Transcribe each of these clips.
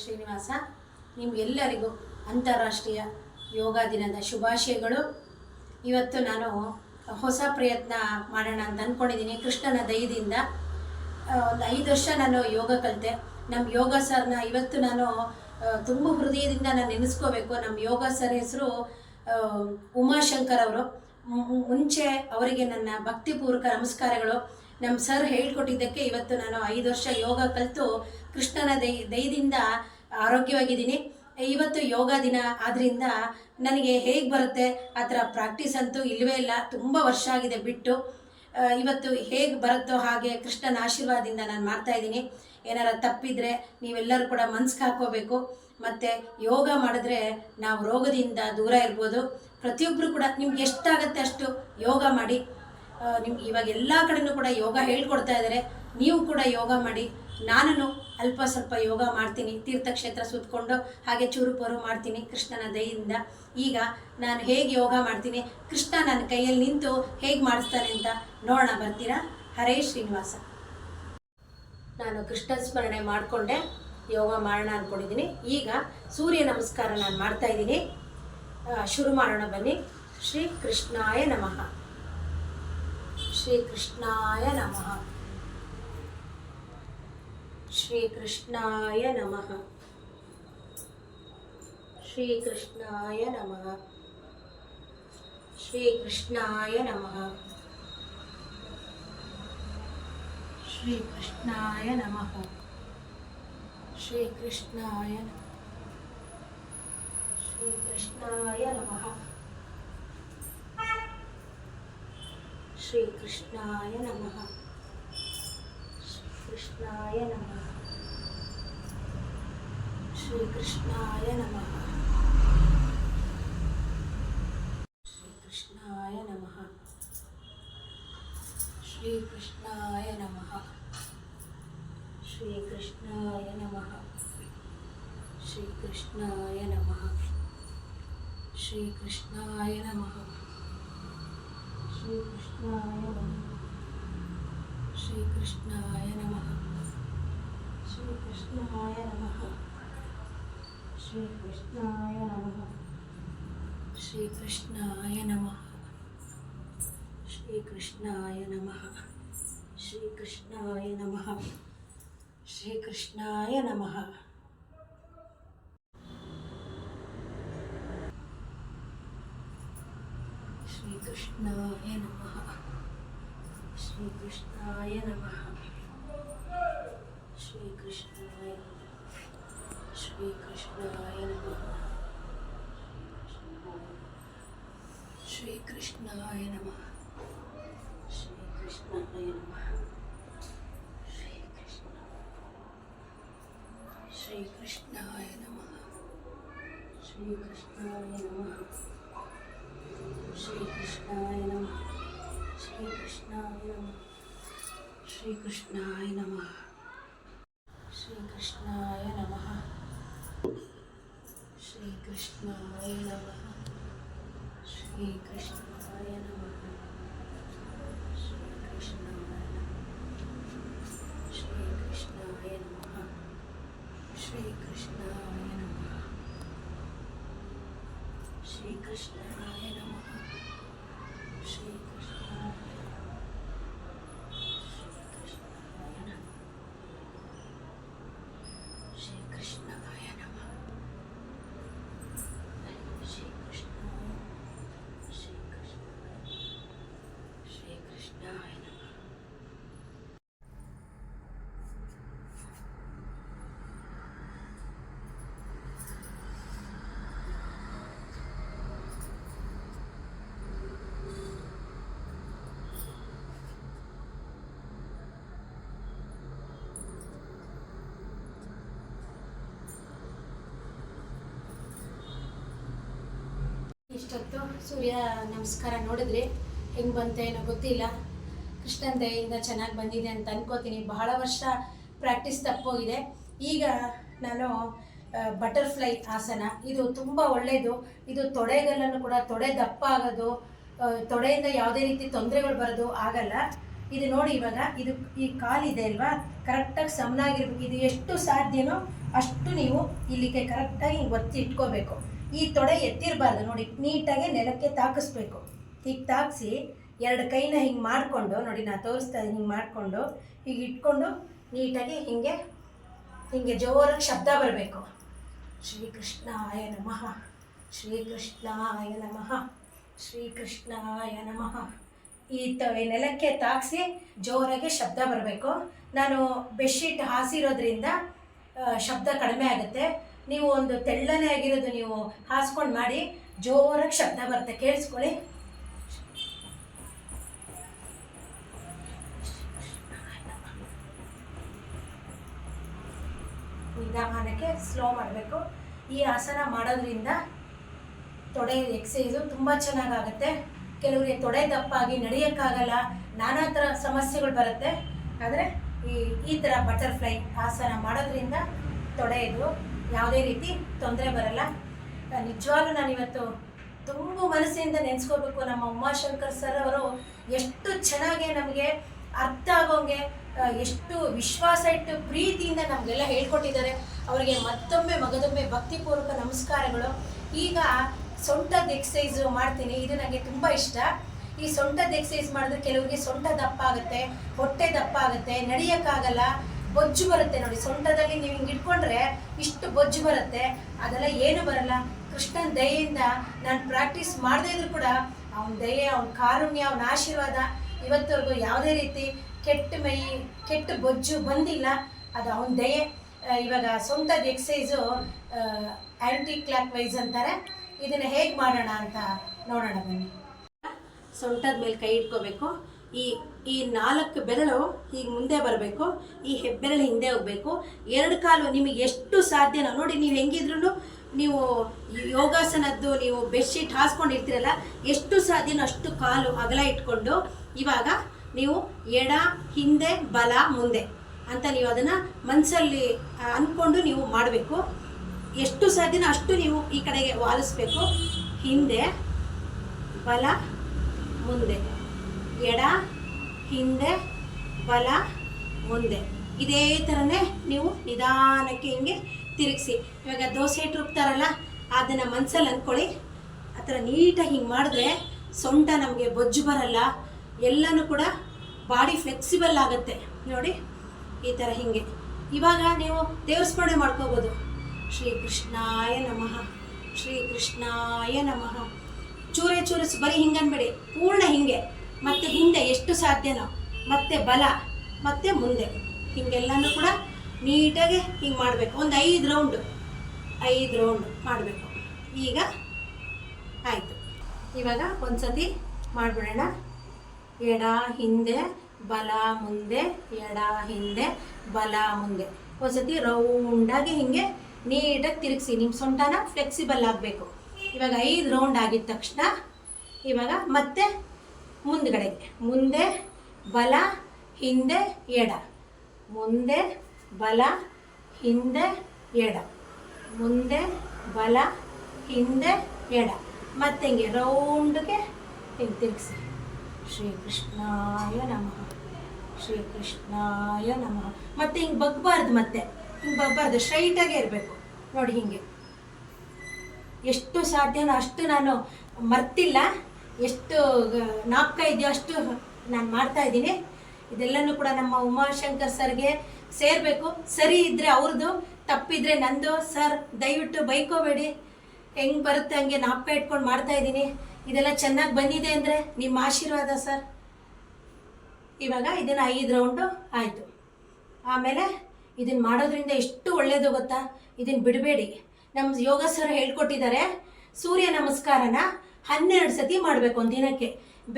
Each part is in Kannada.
ಶ್ರೀನಿವಾಸ ನಿಮಗೆಲ್ಲರಿಗೂ ಅಂತಾರಾಷ್ಟ್ರೀಯ ಯೋಗ ದಿನದ ಶುಭಾಶಯಗಳು. ಇವತ್ತು ನಾನು ಹೊಸ ಪ್ರಯತ್ನ ಮಾಡೋಣ ಅಂತ ಅಂದ್ಕೊಂಡಿದ್ದೀನಿ ಕೃಷ್ಣನ ದಯದಿಂದ ಒಂದು ಐದು ವರ್ಷ ನಾನು ಯೋಗ ಕಲಿತೆ. ನಮ್ಮ ಯೋಗ ಸರ್ನ ಇವತ್ತು ನಾನು ತುಂಬ ಹೃದಯದಿಂದ ನಾನು ನೆನೆಸ್ಕೋಬೇಕು. ನಮ್ಮ ಯೋಗ ಸರ್ ಹೆಸರು ಉಮಾಶಂಕರ್ ಅವರು. ಮುಂಚೆ ಅವರಿಗೆ ನನ್ನ ಭಕ್ತಿಪೂರ್ವಕ ನಮಸ್ಕಾರಗಳು. ನಮ್ಮ ಸರ್ ಹೇಳ್ಕೊಟ್ಟಿದ್ದಕ್ಕೆ ಇವತ್ತು ನಾನು ಐದು ವರ್ಷ ಯೋಗ ಕಲಿತು ಕೃಷ್ಣನ ದೈ ದಯದಿಂದ ಆರೋಗ್ಯವಾಗಿದ್ದೀನಿ. ಇವತ್ತು ಯೋಗ ದಿನ ಆದ್ದರಿಂದ ನನಗೆ ಹೇಗೆ ಬರುತ್ತೆ? ಆ ಥರ ಪ್ರಾಕ್ಟೀಸ್ ಅಂತೂ ಇಲ್ಲವೇ ಇಲ್ಲ. ತುಂಬ ವರ್ಷ ಆಗಿದೆ ಬಿಟ್ಟು. ಇವತ್ತು ಹೇಗೆ ಬರುತ್ತೋ ಹಾಗೆ ಕೃಷ್ಣನ ಆಶೀರ್ವಾದದಿಂದ ನಾನು ಮಾಡ್ತಾ ಇದ್ದೀನಿ. ಏನಾರ ತಪ್ಪಿದ್ರೆ ನೀವೆಲ್ಲರೂ ಕೂಡ ಮನ್ಸಿಗೆ ಹಾಕೋಬೇಕು ಮತ್ತು ಯೋಗ ಮಾಡಿದ್ರೆ ನಾವು ರೋಗದಿಂದ ದೂರ ಇರ್ಬೋದು. ಪ್ರತಿಯೊಬ್ಬರು ಕೂಡ ನಿಮ್ಗೆ ಎಷ್ಟಾಗತ್ತೆ ಅಷ್ಟು ಯೋಗ ಮಾಡಿ. ನಿಮ್ಗೆ ಇವಾಗ ಎಲ್ಲ ಕಡೆನೂ ಕೂಡ ಯೋಗ ಹೇಳ್ಕೊಡ್ತಾ ಇದ್ದಾರೆ ನೀವು ಕೂಡ ಯೋಗ ಮಾಡಿ. ನಾನು ಅಲ್ಪ ಸ್ವಲ್ಪ ಯೋಗ ಮಾಡ್ತೀನಿ. ತೀರ್ಥಕ್ಷೇತ್ರ ಸುತ್ತಕೊಂಡು ಹಾಗೆ ಚೂರು ಪೋರು ಮಾಡ್ತೀನಿ ಕೃಷ್ಣನ ದಯಿಂದ ಈಗ ನಾನು ಹೇಗೆ ಯೋಗ ಮಾಡ್ತೀನಿ? ಕೃಷ್ಣ ನನ್ನ ಕೈಯಲ್ಲಿ ನಿಂತು ಹೇಗೆ ಮಾಡಿಸ್ತಾನೆ ಅಂತ ನೋಡೋಣ. ಬರ್ತೀರಾ? ಹರೇ ಶ್ರೀನಿವಾಸ. ನಾನು ಕೃಷ್ಣ ಸ್ಮರಣೆ ಮಾಡಿಕೊಂಡೆ. ಯೋಗ ಮಾಡೋಣ ಅಂದ್ಕೊಂಡಿದ್ದೀನಿ ಈಗ ಸೂರ್ಯ ನಮಸ್ಕಾರ ನಾನು ಮಾಡ್ತಾ ಇದ್ದೀನಿ. ಶುರು ಮಾಡೋಣ ಬನ್ನಿ. ಶ್ರೀ ಕೃಷ್ಣಾಯ ನಮಃ. श्रीकृष्णाय नमः। श्रीकृष्णाय नमः। श्रीकृष्णाय नमः। श्रीकृष्णाय नमः। श्रीकृष्णाय नमः। श्रीकृष्णाय श्रीकृष्णाय नमः। ಕೃಷ್ಣಾಯ ನಮಃ ಶ್ರೀ ಕೃಷ್ಣಾಯ ನಮಃ ಶ್ರೀ ಕೃಷ್ಣಾಯ ನಮಃ ಶ್ರೀ ಕೃಷ್ಣಾಯ ನಮಃ ಶ್ರೀ ಕೃಷ್ಣಾಯ ನಮಃ ಶ್ರೀ ಕೃಷ್ಣಾಯ ನಮಃ ಶ್ರೀ ಕೃಷ್ಣಾಯ ನಮಃ ಶ್ರೀ ಕೃಷ್ಣಾಯ ನಮಃ ಶ್ರೀ ಕೃಷ್ಣಾಯ ನಮಃ ಶ್ರೀ ಕೃಷ್ಣಾಯ ನಮಃ ಶ್ರೀ ಕೃಷ್ಣಾಯ ನಮಃ శ్రీకృష్ణాయ నమ. శ్రీకృష్ణాయ నమ. శ్రీకృష్ణాయ శ్రీకృష్ణాయ నమ. శ్రీకృష్ణాయ నమ. శ్రీకృష్ణాయ నమ. శ్రీకృష్ణ. శ్రీకృష్ణాయ నమ. శ్రీకృష్ణాయ నమ. ಕೃಷ್ಣಾಯ ನಮಃ ಶ್ರೀ ಕೃಷ್ಣಾಯ ನಮಃ ಶ್ರೀ ಕೃಷ್ಣಾಯ ನಮಃ ಶ್ರೀ ಕೃಷ್ಣಾಯ ನಮಃ ಶ್ರೀ ಕೃಷ್ಣಾಯ ನಮಃ ಶ್ರೀ ಕೃಷ್ಣಾಯ ಶ್ರೀ ಕೃಷ್ಣಾಯ 是一个什么？让我哭。是一个什么？ಇಷ್ಟೊತ್ತು ಸೂರ್ಯ, ನಮಸ್ಕಾರ. ನೋಡಿದ್ರಿ ಹೆಂಗೆ ಬಂತೇನೋ ಗೊತ್ತಿಲ್ಲ. ಕೃಷ್ಣನ್ ದಯಿಂದ ಚೆನ್ನಾಗಿ ಬಂದಿದೆ ಅಂತ ಅನ್ಕೋತೀನಿ. ಬಹಳ ವರ್ಷ ಪ್ರಾಕ್ಟೀಸ್ ತಪ್ಪೋಗಿದೆ. ಈಗ ನಾನು ಬಟರ್ಫ್ಲೈ ಆಸನ. ಇದು ತುಂಬ ಒಳ್ಳೆಯದು ಇದು ತೊಡೆಗಲ್ಲನ್ನು ಕೂಡ ತೊಡೆ ದಪ್ಪ ಆಗೋದು ತೊಡೆಯಿಂದ ಯಾವುದೇ ರೀತಿ ತೊಂದರೆಗಳು ಬರೋದು ಆಗಲ್ಲ. ಇದು ನೋಡಿ ಇವಾಗ, ಇದು ಈ ಕಾಲಿದೆ ಅಲ್ವಾ? ಕರೆಕ್ಟಾಗಿ ಸಮನಾಗಿರ್ಬೇಕು. ಇದು ಎಷ್ಟು ಸಾಧ್ಯನೋ ಅಷ್ಟು ನೀವು ಇಲ್ಲಿಗೆ ಕರೆಕ್ಟಾಗಿ ಒತ್ತಿ ಇಟ್ಕೋಬೇಕು ಈ ತೊಡೆ ಎತ್ತಿರಬಾರ್ದು. ನೋಡಿ, ನೀಟಾಗಿ ನೆಲಕ್ಕೆ ತಾಕಿಸ್ಬೇಕು. ಹೀಗೆ ತಾಕಿಸಿ ಎರಡು ಕೈನ ಹಿಂಗೆ ಮಾಡಿಕೊಂಡು, ನೋಡಿ ನಾನು ತೋರಿಸ್ತಾ ಹಿಂಗೆ ಮಾಡಿಕೊಂಡು, ಹೀಗೆ ಇಟ್ಕೊಂಡು ನೀಟಾಗಿ ಹಿಂಗೆ ಹಿಂಗೆ ಜೋರಾಗಿ ಶಬ್ದ ಬರಬೇಕು. ಶ್ರೀಕೃಷ್ಣಾಯ ನಮಃ. ಶ್ರೀಕೃಷ್ಣಾಯ ನಮಃ. ಶ್ರೀಕೃಷ್ಣಾಯ ನಮಃ. ಈ ತ ನೆಲಕ್ಕೆ ತಾಕಿಸಿ ಜೋರಾಗಿ ಶಬ್ದ ಬರಬೇಕು. ನಾನು ಬೆಡ್ಶೀಟ್ ಹಾಸಿರೋದ್ರಿಂದ ಶಬ್ದ ಕಡಿಮೆ ಆಗುತ್ತೆ. ನೀವು ಒಂದು ತೆಳ್ಳನೆ ಆಗಿರೋದು ನೀವು ಹಾಸ್ಕೊಂಡು ಮಾಡಿ, ಜೋರಾಗಿ ಶಬ್ದ ಬರುತ್ತೆ ಕೇಳಿಸ್ಕೊಳ್ಳಿ. ನಿಧಾನಕ್ಕೆ ಸ್ಲೋ ಮಾಡಬೇಕು. ಈ ಆಸನ ಮಾಡೋದ್ರಿಂದ ತೊಡೆ ಎಕ್ಸೈಸು ತುಂಬ ಚೆನ್ನಾಗಾಗುತ್ತೆ. ಕೆಲವರಿಗೆ ತೊಡೆ ದಪ್ಪಾಗಿ ನಡೆಯೋಕ್ಕಾಗಲ್ಲ, ನಾನಾ ಥರ ಸಮಸ್ಯೆಗಳು ಬರುತ್ತೆ. ಆದರೆ ಈ ಈ ಥರ ಬಟರ್ಫ್ಲೈ ಆಸನ ಮಾಡೋದ್ರಿಂದ ತೊಡೆದು ಯಾವುದೇ ರೀತಿ ತೊಂದರೆ ಬರಲ್ಲ. ನಿಜವಾಗ್ಲೂ ನಾನಿವತ್ತು ತುಂಬ ಮನಸ್ಸಿನಿಂದ ನೆನೆಸ್ಕೋಬೇಕು ನಮ್ಮ ಉಮಾಶಂಕರ್ ಸರ್ ಅವರು. ಎಷ್ಟು ಚೆನ್ನಾಗಿ ನಮಗೆ ಅರ್ಥ ಆಗೋಂಗೆ ಎಷ್ಟು ವಿಶ್ವಾಸ ಇಟ್ಟು ಪ್ರೀತಿಯಿಂದ ನಮಗೆಲ್ಲ ಹೇಳ್ಕೊಟ್ಟಿದ್ದಾರೆ. ಅವರಿಗೆ ಮತ್ತೊಮ್ಮೆ ಮಗದೊಮ್ಮೆ ಭಕ್ತಿಪೂರ್ವಕ ನಮಸ್ಕಾರಗಳು. ಈಗ ಸೊಂಟದ ಎಕ್ಸಸೈಸ್ ಮಾಡ್ತೀನಿ. ಇದು ನನಗೆ ತುಂಬ ಇಷ್ಟ. ಈ ಸೊಂಟದ ಎಕ್ಸಸೈಸ್ ಮಾಡಿದ್ರೆ ಕೆಲವರಿಗೆ ಸೊಂಟ ದಪ್ಪ ಆಗುತ್ತೆ, ಹೊಟ್ಟೆ ದಪ್ಪ ಆಗುತ್ತೆ, ನಡೆಯೋಕ್ಕಾಗಲ್ಲ. ಬೊಜ್ಜು ಬರುತ್ತೆ ನೋಡಿ. ಸೊಂಟದಲ್ಲಿ ನೀವು ಹಿಂಗೆ ಇಟ್ಕೊಂಡ್ರೆ ಇಷ್ಟು ಬೊಜ್ಜು ಬರುತ್ತೆ. ಅದೆಲ್ಲ ಏನು ಬರಲ್ಲ. ಕೃಷ್ಣನ ದಯೆಯಿಂದ ನಾನು ಪ್ರಾಕ್ಟೀಸ್ ಮಾಡದೇ ಇದ್ರು ಕೂಡ ಅವನ ದಯೆ, ಅವನ ಕಾರುಣ್ಯ, ಅವನ ಆಶೀರ್ವಾದ ಇವತ್ತವರೆಗೂ ಯಾವುದೇ ರೀತಿ ಕೆಟ್ಟ ಮೈ, ಕೆಟ್ಟ ಬೊಜ್ಜು ಬಂದಿಲ್ಲ. ಅದು ಅವನ ದಯೆ. ಇವಾಗ ಸೊಂಟದ ಎಕ್ಸಸೈಸು ಆ್ಯಂಟಿ ಕ್ಲಾಕ್ ವೈಸ್ ಅಂತಾರೆ. ಇದನ್ನು ಹೇಗೆ ಮಾಡೋಣ ಅಂತ ನೋಡೋಣ ಬನ್ನಿ. ಸೊಂಟದ ಮೇಲೆ ಕೈ ಇಟ್ಕೋಬೇಕು. ಈ ಈ ನಾಲ್ಕು ಬೆರಳು ಹೀಗೆ ಮುಂದೆ ಬರಬೇಕು, ಈ ಹೆಬ್ಬೆರಳು ಹಿಂದೆ ಹೋಗಬೇಕು. ಎರಡು ಕಾಲು ನಿಮಗೆ ಎಷ್ಟು ಸಾಧ್ಯನೋ ನೋಡಿ, ನೀವು ಹೆಂಗಿದ್ರು ನೀವು ಯೋಗಾಸನದ್ದು, ನೀವು ಬೆಡ್ಶೀಟ್ ಹಾಸ್ಕೊಂಡಿರ್ತೀರಲ್ಲ, ಎಷ್ಟು ಸಾಧ್ಯನೋ ಅಷ್ಟು ಕಾಲು ಅಗಲ ಇಟ್ಕೊಂಡು ಇವಾಗ ನೀವು ಎಡ, ಹಿಂದೆ, ಬಲ, ಮುಂದೆ ಅಂತ ನೀವು ಅದನ್ನು ಮನಸ್ಸಲ್ಲಿ ಅಂದ್ಕೊಂಡು ನೀವು ಮಾಡಬೇಕು. ಎಷ್ಟು ಸಾಧ್ಯನೋ ಅಷ್ಟು ನೀವು ಈ ಕಡೆಗೆ ವಾಲಿಸ್ಬೇಕು. ಹಿಂದೆ, ಬಲ, ಮುಂದೆ. ಎಡ, ಹಿಂದೆ, ಬಲ, ಮುಂದೆ. ಇದೇ ಥರನೇ ನೀವು ನಿಧಾನಕ್ಕೆ ಹಿಂಗೆ ತಿರುಗಿಸಿ. ಇವಾಗ ದೋಸೆ ಹಿಟ್ಟು ರುಬ್ತಾರಲ್ಲ, ಅದನ್ನು ಮನ್ಸಲ್ಲಿ ಅಂದ್ಕೊಳ್ಳಿ. ಆ ಥರ ನೀಟಾಗಿ ಹಿಂಗೆ ಮಾಡಿದ್ರೆ ಸೊಂಟ ನಮಗೆ ಬೊಜ್ಜು ಬರಲ್ಲ. ಎಲ್ಲನೂ ಕೂಡ ಬಾಡಿ ಫ್ಲೆಕ್ಸಿಬಲ್ ಆಗುತ್ತೆ. ನೋಡಿ, ಈ ಥರ ಹಿಂಗೆ. ಇವಾಗ ನೀವು ದೇವಸ್ಮರಣೆ ಮಾಡ್ಕೋಬೋದು. ಶ್ರೀ ಕೃಷ್ಣಾಯ ನಮಃ. ಶ್ರೀ ಕೃಷ್ಣಾಯ ನಮಃ. ಚೂರೆ ಚೂರಿಸ್ ಬರೀ ಹಿಂಗೆ ಅನ್ಬೇಡಿ ಪೂರ್ಣ ಹಿಂಗೆ. ಮತ್ತೆ ಹಿಂದೆ ಎಷ್ಟು ಸಾಧ್ಯನೋ, ಮತ್ತೆ ಬಲ, ಮತ್ತೆ ಮುಂದೆ. ಹಿಂಗೆಲ್ಲನೂ ಕೂಡ ನೀಟಾಗಿ ಹಿಂಗೆ ಮಾಡಬೇಕು. ಒಂದು ಐದು ರೌಂಡು ಐದು ರೌಂಡ್ ಮಾಡಬೇಕು. ಈಗ ಆಯಿತು. ಇವಾಗ ಒಂದ್ಸತಿ ಮಾಡಿಬಿಡೋಣ. ಎಡ, ಹಿಂದೆ, ಬಲ, ಮುಂದೆ, ಎಡ, ಹಿಂದೆ, ಬಲ, ಮುಂದೆ. ಒಂದ್ಸತಿ ರೌಂಡಾಗಿ ಹಿಂಗೆ ನೀಟಾಗಿ ತಿರುಗಿಸಿ. ನಿಮ್ಮ ಸೊಂಟನ ಫ್ಲೆಕ್ಸಿಬಲ್ ಆಗಬೇಕು. ಇವಾಗ ಐದು ರೌಂಡ್ ಆಗಿದ ತಕ್ಷಣ ಇವಾಗ ಮತ್ತೆ ಮುಂದ್ಗಡೆಗೆ ಮುಂದೆ ಬಲ, ಹಿಂದೆ ಎಡ. ಮುಂದೆ ಬಲ, ಹಿಂದೆ ಎಡ. ಮುಂದೆ ಬಲ, ಹಿಂದೆ ಎಡ. ಮತ್ತೆ ಹಿಂಗೆ ರೌಂಡ್ಗೆ ಹಿಂಗೆ ತಿರುಗಿಸಿ. ಶ್ರೀಕೃಷ್ಣಾಯ ನಮಃ. ಶ್ರೀಕೃಷ್ಣಾಯ ನಮಃ. ಮತ್ತೆ ಹಿಂಗೆ ಬಗ್ಬಾರ್ದು ಮತ್ತೆ. ಹಿಂಗೆ ಬಗ್ಬಾರ್ದು. ಸ್ಟ್ರೈಟಾಗೆ ಇರಬೇಕು. ನೋಡಿ ಹಿಂಗೆ. ಎಷ್ಟು ಸಾಧ್ಯನೋ ಅಷ್ಟು ನಾನು ಮರ್ತಿಲ್ಲ. ಎಷ್ಟು ಜ್ಞಾಪಕ ಇದೆಯೋ ಅಷ್ಟು ನಾನು ಮಾಡ್ತಾ ಇದ್ದೀನಿ. ಇದೆಲ್ಲನೂ ಕೂಡ ನಮ್ಮ ಉಮಾಶಂಕರ್ ಸರ್ಗೆ ಸೇರಬೇಕು. ಸರಿ ಇದ್ದರೆ ಅವ್ರದ್ದು ತಪ್ಪಿದ್ರೆ ನಂದು. ಸರ್, ದಯವಿಟ್ಟು ಬೈಕೋಬೇಡಿ. ಹೆಂಗೆ ಬರುತ್ತೆ ಹಂಗೆ ನಾಪ್ಕ ಇಟ್ಕೊಂಡು ಮಾಡ್ತಾ ಇದ್ದೀನಿ. ಇದೆಲ್ಲ ಚೆನ್ನಾಗಿ ಬಂದಿದೆ ಅಂದರೆ ನಿಮ್ಮ ಆಶೀರ್ವಾದ ಸರ್. ಇವಾಗ ಇದನ್ನು ಐದು ರೌಂಡು ಆಯಿತು. ಆಮೇಲೆ ಇದನ್ನು ಮಾಡೋದ್ರಿಂದ ಎಷ್ಟು ಒಳ್ಳೆಯದು ಗೊತ್ತಾ? ಇದನ್ನು ಬಿಡಬೇಡಿ. ನಮ್ಮ ಯೋಗ ಸರ್ ಹೇಳ್ಕೊಟ್ಟಿದ್ದಾರೆ. ಸೂರ್ಯ ನಮಸ್ಕಾರನ. ಹನ್ನೆರಡು ಸತಿ ಮಾಡಬೇಕು ಒಂದು ದಿನಕ್ಕೆ.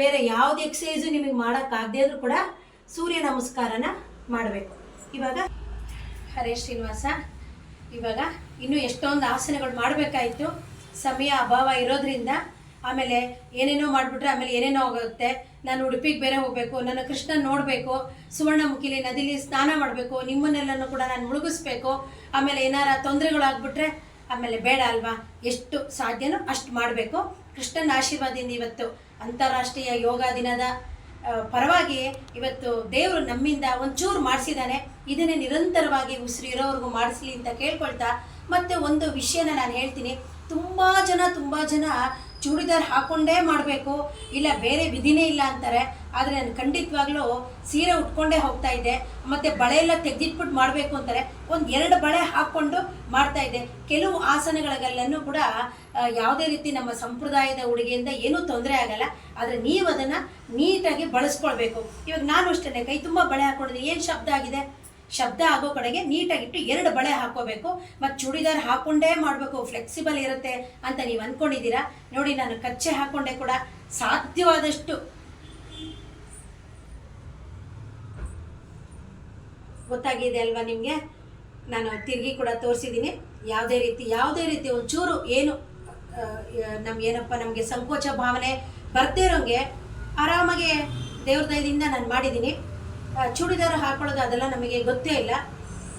ಬೇರೆ ಯಾವ್ದು ಎಕ್ಸಸೈಸು ನಿಮಗೆ ಮಾಡೋಕ್ಕಾಗದೇ ಆದರೂ ಕೂಡ ಸೂರ್ಯ ನಮಸ್ಕಾರನ ಮಾಡಬೇಕು. ಇವಾಗ ಹರೇ ಶ್ರೀನಿವಾಸ, ಇವಾಗ ಇನ್ನೂ ಎಷ್ಟೊಂದು ಆಸನಗಳು ಮಾಡಬೇಕಾಯಿತು. ಸಮಯ ಅಭಾವ ಇರೋದ್ರಿಂದ ಆಮೇಲೆ ಏನೇನೋ ಮಾಡಿಬಿಟ್ರೆ ಆಮೇಲೆ ಏನೇನೋ ಆಗುತ್ತೆ. ನಾನು ಉಡುಪಿಗೆ ಬೇರೆ ಹೋಗಬೇಕು, ನನ್ನ ಕೃಷ್ಣ ನೋಡಬೇಕು, ಸುವರ್ಣಮುಖಿಲಿ ನದಿಲಿ ಸ್ನಾನ ಮಾಡಬೇಕು, ನಿಮ್ಮನ್ನೆಲ್ಲನೂ ಕೂಡ ನಾನು ಮುಳುಗಿಸ್ಬೇಕು. ಆಮೇಲೆ ಏನಾರ ತೊಂದರೆಗಳಾಗ್ಬಿಟ್ರೆ ಆಮೇಲೆ ಬೇಡ ಅಲ್ವಾ? ಎಷ್ಟು ಸಾಧ್ಯನೋ ಅಷ್ಟು ಮಾಡಬೇಕು. ಕೃಷ್ಣನ ಆಶೀರ್ವಾದದಿಂದ ಇವತ್ತು ಅಂತಾರಾಷ್ಟ್ರೀಯ ಯೋಗ ದಿನದ ಪರವಾಗಿ ಇವತ್ತು ದೇವರು ನಮ್ಮಿಂದ ಒಂಚೂರು ಮಾಡಿಸಿದ್ದಾನೆ. ಇದನ್ನೇ ನಿರಂತರವಾಗಿ ಉಸಿರು ಇರೋವರೆಗೂ ಮಾಡಿಸ್ಲಿ ಅಂತ ಕೇಳ್ಕೊಳ್ತಾ ಮತ್ತೆ ಒಂದು ವಿಷಯನ ನಾನು ಹೇಳ್ತೀನಿ. ತುಂಬ ಜನ ತುಂಬ ಜನ ಚೂಡಿದಾರ್ ಹಾಕೊಂಡೇ ಮಾಡಬೇಕು. ಇಲ್ಲ, ಬೇರೆ ವಿಧಿನೇ ಇಲ್ಲ ಅಂತಾರೆ. ಆದರೆ ನಾನು ಖಂಡಿತವಾಗ್ಲೂ ಸೀರೆ ಉಟ್ಕೊಂಡೇ ಹೋಗ್ತಾ ಇದ್ದೆ ಮತ್ತು ಬಳೆ ಎಲ್ಲ ತೆಗೆದಿಟ್ಬಿಟ್ಟು ಮಾಡಬೇಕು ಅಂತಾರೆ. ಒಂದು ಎರಡು ಬಳೆ ಹಾಕ್ಕೊಂಡು ಮಾಡ್ತಾ ಇದ್ದೆ ಕೆಲವು ಆಸನಗಳಲ್ಲೂ ಕೂಡ ಯಾವುದೇ ರೀತಿ ನಮ್ಮ ಸಂಪ್ರದಾಯದ ಉಡುಗೆಯಿಂದ ಏನೂ ತೊಂದರೆ ಆಗಲ್ಲ. ಆದರೆ ನೀವು ಅದನ್ನು ನೀಟಾಗಿ ಬಳಸ್ಕೊಳ್ಬೇಕು. ಇವಾಗ ನಾನು ಅಷ್ಟೇ ಕೈ ತುಂಬ ಬಳೆ ಹಾಕ್ಕೊಂಡಿದ್ದೀನಿ ಏನು ಶಬ್ದ ಆಗಿದೆ? ಶಬ್ದ ಆಗೋ ಕಡೆಗೆ ನೀಟಾಗಿಟ್ಟು ಎರಡು ಬಳೆ ಹಾಕೋಬೇಕು ಮತ್ತು ಚೂಡಿದಾರ್ ಹಾಕೊಂಡೇ ಮಾಡಬೇಕು. ಫ್ಲೆಕ್ಸಿಬಲ್ ಇರುತ್ತೆ ಅಂತ ನೀವು ಅಂದ್ಕೊಂಡಿದ್ದೀರಾ ನೋಡಿ, ನಾನು ಕಚ್ಚೆ ಹಾಕೊಂಡೆ ಕೂಡ ಸಾಧ್ಯವಾದಷ್ಟು ಗೊತ್ತಾಗಿದೆ ಅಲ್ವಾ ನಿಮಗೆ? ನಾನು ತಿರುಗಿ ಕೂಡ ತೋರಿಸಿದ್ದೀನಿ. ಯಾವುದೇ ರೀತಿ ಯಾವುದೇ ರೀತಿ ಒಂಚೂರು ಏನು ನಮ್ಗೆ ಏನಪ್ಪ, ನಮಗೆ ಸಂಕೋಚ ಭಾವನೆ ಬರ್ದೇ ಇರೋಂಗೆ ಆರಾಮಾಗಿ ದೇವ್ರ ದಯದಿಂದ ನಾನು ಮಾಡಿದ್ದೀನಿ. ಚೂಡಿದಾರ ಹಾಕೊಳ್ಳೋದು ಅದೆಲ್ಲ ನಮಗೆ ಗೊತ್ತೇ ಇಲ್ಲ.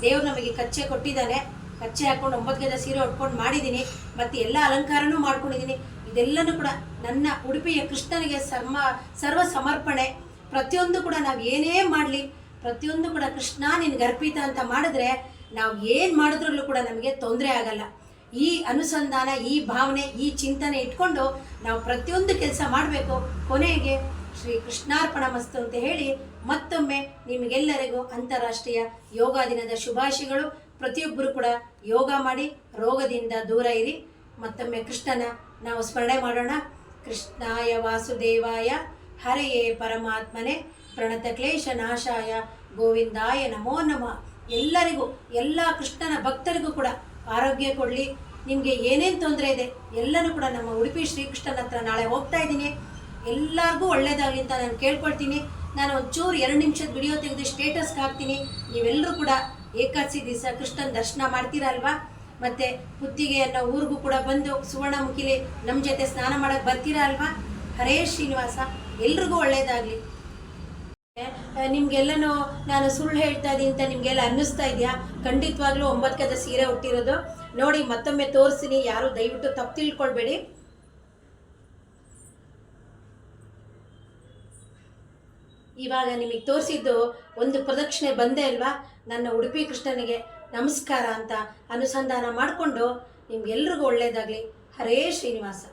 ದೇವ್ರು ನಮಗೆ ಕಚ್ಚೆ ಕೊಟ್ಟಿದ್ದಾನೆ. ಕಚ್ಚೆ ಹಾಕೊಂಡು ಒಂಬತ್ತು ಗಜ ಸೀರೆ ಉಟ್ಕೊಂಡು ಮಾಡಿದ್ದೀನಿ. ಮತ್ತು ಎಲ್ಲ ಅಲಂಕಾರನೂ ಮಾಡ್ಕೊಂಡಿದ್ದೀನಿ. ಇದೆಲ್ಲನೂ ಕೂಡ ನನ್ನ ಉಡುಪಿಯ ಕೃಷ್ಣನಿಗೆ ಸರ್ಮ ಸರ್ವ ಸಮರ್ಪಣೆ ಪ್ರತಿಯೊಂದು ಕೂಡ ನಾವು ಏನೇ ಮಾಡಲಿ ಪ್ರತಿಯೊಂದು ಕೂಡ ಕೃಷ್ಣ ನಿನ್ಗೆ ಅರ್ಪಿತ ಅಂತ ಮಾಡಿದ್ರೆ ನಾವು ಏನು ಮಾಡಿದ್ರಲ್ಲೂ ಕೂಡ ನಮಗೆ ತೊಂದರೆ ಆಗಲ್ಲ. ಈ ಅನುಸಂಧಾನ, ಈ ಭಾವನೆ, ಈ ಚಿಂತನೆ ಇಟ್ಕೊಂಡು ನಾವು ಪ್ರತಿಯೊಂದು ಕೆಲಸ ಮಾಡಬೇಕು. ಕೊನೆಗೆ ಶ್ರೀ ಕೃಷ್ಣಾರ್ಪಣ ಮಸ್ತು ಅಂತ ಹೇಳಿ ಮತ್ತೊಮ್ಮೆ ನಿಮಗೆಲ್ಲರಿಗೂ ಅಂತಾರಾಷ್ಟ್ರೀಯ ಯೋಗ ದಿನದ ಶುಭಾಶಯಗಳು. ಪ್ರತಿಯೊಬ್ಬರು ಕೂಡ ಯೋಗ ಮಾಡಿ ರೋಗದಿಂದ ದೂರ ಇರಿ. ಮತ್ತೊಮ್ಮೆ ಕೃಷ್ಣನ ನಾವು ಸ್ಮರಣೆ ಮಾಡೋಣ. ಕೃಷ್ಣಾಯ ವಾಸುದೇವಾಯ ಹರೆಯೇ ಪರಮಾತ್ಮನೆ. ಪ್ರಣತ ಕ್ಲೇಶ ನಾಶಾಯ. ಗೋವಿಂದಾಯ ನಮೋ ನಮ. ಎಲ್ಲರಿಗೂ, ಎಲ್ಲ ಕೃಷ್ಣನ ಭಕ್ತರಿಗೂ ಕೂಡ ಆರೋಗ್ಯ ಕೊಡಲಿ. ನಿಮಗೆ ಏನೇನು ತೊಂದರೆ ಇದೆ ಎಲ್ಲರೂ ಕೂಡ ನಮ್ಮ ಉಡುಪಿ ಶ್ರೀಕೃಷ್ಣನ ಹತ್ರ ನಾಳೆ ಹೋಗ್ತಾ ಇದ್ದೀನಿ. ಎಲ್ಲರಿಗೂ ಒಳ್ಳೇದಾಗಲಿ ಅಂತ ನಾನು ಕೇಳ್ಕೊಳ್ತೀನಿ. ನಾನು ಒಂಚೂರು ಎರಡು ನಿಮಿಷದ ವಿಡಿಯೋ ತೆಗೆದು ಸ್ಟೇಟಸ್ಗೆ ಹಾಕ್ತೀನಿ. ನೀವೆಲ್ಲರೂ ಕೂಡ ಏಕಾದಶಿ ದಿವಸ ಕೃಷ್ಣನ ದರ್ಶನ ಮಾಡ್ತೀರಲ್ವಾ ಮತ್ತು ಪುತ್ತಿಗೆ ಅನ್ನೋ ಊರಿಗೂ ಕೂಡ ಬಂದು ಸುವರ್ಣಮುಖಿಲಿ ನಮ್ಮ ಜೊತೆ ಸ್ನಾನ ಮಾಡೋಕ್ಕೆ ಬರ್ತೀರಾ ಅಲ್ವಾ? ಹರೇ ಶ್ರೀನಿವಾಸ, ಎಲ್ರಿಗೂ ಒಳ್ಳೇದಾಗಲಿ. ನಿಮ್ಗೆಲ್ಲನೂ ನಾನು ಸುಳ್ಳು ಹೇಳ್ತಾ ಇದ್ದೀನಿ ಅಂತ ನಿಮಗೆಲ್ಲ ಅನ್ನಿಸ್ತಾ ಇದೆಯಾ? ಖಂಡಿತವಾಗ್ಲೂ ಒಂಬತ್ತು ಕದ ಸೀರೆ ಹುಟ್ಟಿರೋದು ನೋಡಿ, ಮತ್ತೊಮ್ಮೆ ತೋರಿಸ್ತೀನಿ. ಯಾರು ದಯವಿಟ್ಟು ತಪ್ಪು ತಿಳ್ಕೊಳ್ಬೇಡಿ. ಇವಾಗ ನಿಮಗೆ ತೋರಿಸಿದ್ದು ಒಂದು ಪ್ರದಕ್ಷಿಣೆ ಬಂದೆ ಅಲ್ವಾ? ನನ್ನ ಉಡುಪಿ ಕೃಷ್ಣನಿಗೆ ನಮಸ್ಕಾರ ಅಂತ ಅನುಸಂಧಾನ ಮಾಡಿಕೊಂಡು ನಿಮ್ಗೆಲ್ರಿಗೂ ಒಳ್ಳೆಯದಾಗಲಿ ಹರೇ ಶ್ರೀನಿವಾಸ.